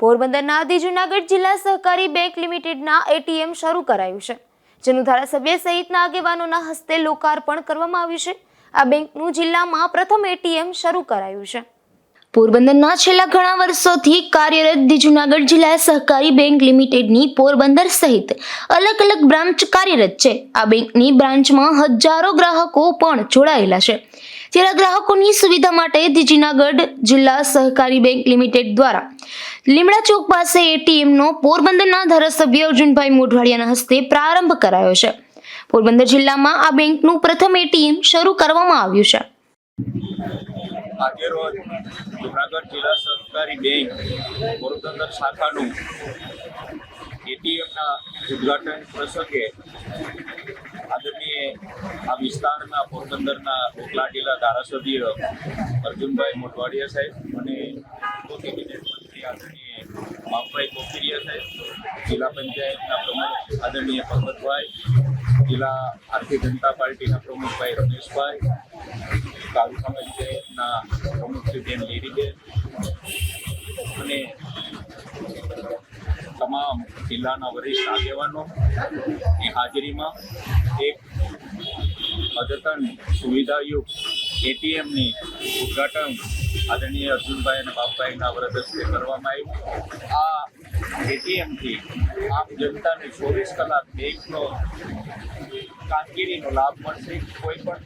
પોરબંદરના આદિ જુનાગઢ જિલ્લા સહકારી બેંક લિમિટેડના એટીએમ શરૂ કરાયું છે, જેનું ધારાસભ્ય સહિતના આગેવાનોના હસ્તે લોકાર્પણ કરવામાં આવ્યું છે. આ બેંકનું જિલ્લામાં પ્રથમ એટીએમ શરૂ કરાયું છે. પોરબંદરના છેલ્લા ઘણા વર્ષોથી કાર્યરત જુનાગઢ જિલ્લા સહકારી બેંક લિમિટેડની પોરબંદર સહિત અલગ અલગ બ્રાન્ચ કાર્યરત છે. આ બેંકની બ્રાન્ચમાં હજારો ગ્રાહકો પણ જોડાયેલા છે. ત્યારે ગ્રાહકોની સુવિધા માટે જુનાગઢ જિલ્લા સહકારી બેંક લિમિટેડ દ્વારા લીમડા ચોક પાસે એટીએમનો પોરબંદરના ધારાસભ્ય અર્જુનભાઈ મોઢવાડિયાના હસ્તે પ્રારંભ કરાયો છે. પોરબંદર જિલ્લામાં આ બેંકનું પ્રથમ એટીએમ શરૂ કરવામાં આવ્યું છે. આજે રોજ જુનાગઢ જિલ્લા સહકારી બેંક પોરબંદર શાખાનું એટીએમના ઉદઘાટન પ્રસંગે આદરણીય આ વિસ્તારના પોરબંદરના ઓખલા જિલ્લા ધારાસભ્ય અર્જુનભાઈ મોટવાડિયા સાહેબ અને આદરણીય માપભાઈ કોકરિયા સાહેબ, જિલ્લા પંચાયતના પ્રમુખ આદરણીય ભગવતભાઈ જિલ્લા ભારતીય જનતા પાર્ટીના પ્રમુખભાઈ રમેશભાઈ, તાલુકા પંચાયતના પ્રમુખ શ્રી બેન લેરીબેન અને તમામ જિલ્લાના વરિષ્ઠ આગેવાનો ની હાજરીમાં એક અદ્યતન સુવિધાયુક્ત એટીએમની ઉદ્ઘાટન આદરણીય અર્જુનભાઈ અને બાપભાઈના વરદસ્તે કરવામાં આવ્યું. આ એટીએમથી આમ જનતાને ચોવીસ કલાક બેંકનો કામગીરીનો લાભ મળશે. કોઈ પણ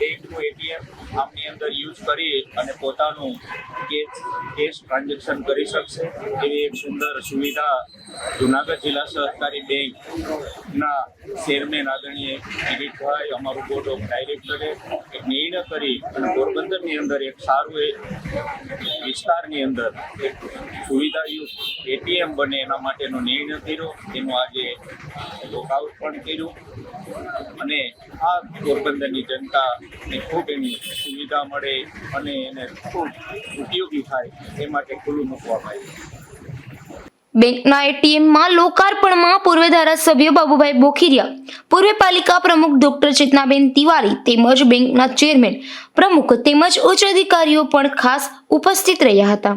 બેંકનું એટીએમ આપની અંદર યુઝ કરી અને પોતાનું કેશ કેશ ટ્રાન્ઝેક્શન કરી શકશે. એવી એક સુંદર સુવિધા જુનાગઢ જિલ્લા સહકારી બેંકના ચેરમેન આદરણીય કિરીટભાઈ અમારું બોર્ડ ઓફ ડાયરેક્ટરે એક નિર્ણય કરી અને પોરબંદરની અંદર એક સારું એ વિસ્તારની અંદર એક સુવિધાયુક્ત એટીએમ બને એના માટેનો નિર્ણય કર્યો. એનું આજે લોકઆઉટ પણ કર્યું. અને આ પોરબંદરની જનતાને ખૂબ એની સુવિધા મળે અને એને ખૂબ ઉપયોગી થાય એ માટે ખુલ્લું મૂકવામાં આવ્યું બેંકના એટીએમમાં લોકાર્પણમાં પૂર્વ ધારાસભ્ય બાબુભાઈ બોખીરિયા, પૂર્વ પાલિકા પ્રમુખ ડોક્ટર ચેતનાબેન તિવારી તેમજ બેંકના ચેરમેન પ્રમુખ તેમજ ઉચ્ચ અધિકારીઓ પણ ખાસ ઉપસ્થિત રહ્યા હતા.